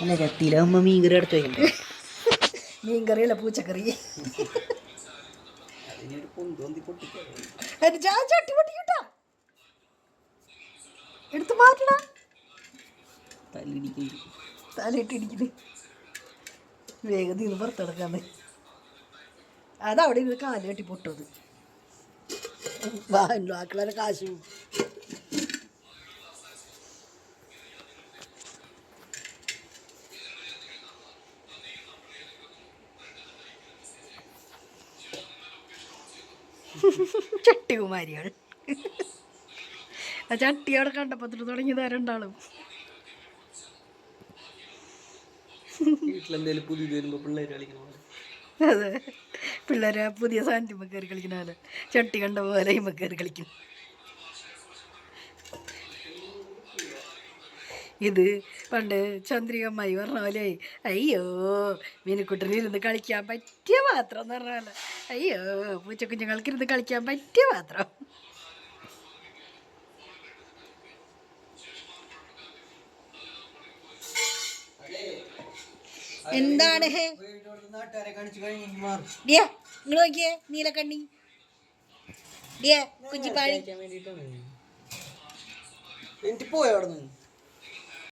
അല്ല ചട്ടിയിലാകുമ്പോ മീൻകറി എടുത്ത് വയ്ക്കണ്ടേ മീൻകറിയല്ല പൂച്ചക്കറി. ചട്ടി പൊട്ടിക്കട്ടാ എടുത്ത് മാറ്റടാ. തല്ലിടിക്കുന്നു. തലയിട്ട് ഇടിക്കുന്നു വേഗത്തിൽ നിന്ന് പുറത്തെടുക്കാന്ന്. അതവിടെ ഇരുന്ന് കാൽ കെട്ടി പൊട്ടത് ബാക്കിയുള്ള കാശും. ചട്ടികുമാരികൾ. ആ ചട്ടി അവിടെ കണ്ടപ്പത്തിന് തുടങ്ങിയതാ രണ്ടാളും. വീട്ടിലെന്തേലും പുതിയ വരുമ്പോ പിള്ളേർ കളിക്കണ പോലെ. അതെ. പിള്ളേരെ പുതിയ സാന്നിധ്യം കയറി കളിക്കുന്ന പോലെ. ചട്ടി കണ്ട പോലെ ഇമ്മ കയറി കളിക്കും. ഇത് പണ്ട് ചന്ദ്രികമ്മായി പറഞ്ഞ പോലെ അയ്യോ മീനുക്കുട്ടന് ഇരുന്ന് കളിക്കാൻ പറ്റിയ പാത്രം എന്ന് പറഞ്ഞ പോലെ. അയ്യോ പൂച്ചക്കുഞ്ഞുങ്ങൾക്ക് ഇരുന്ന് കളിക്കാൻ പറ്റിയ പാത്രം. എന്താണ് നിങ്ങൾ നോക്കിയേ നീലക്കണ്ണി. ഡിയ കുഞ്ചിപ്പാഴി എനിക്ക് പോയോ അവിടെ നിന്ന്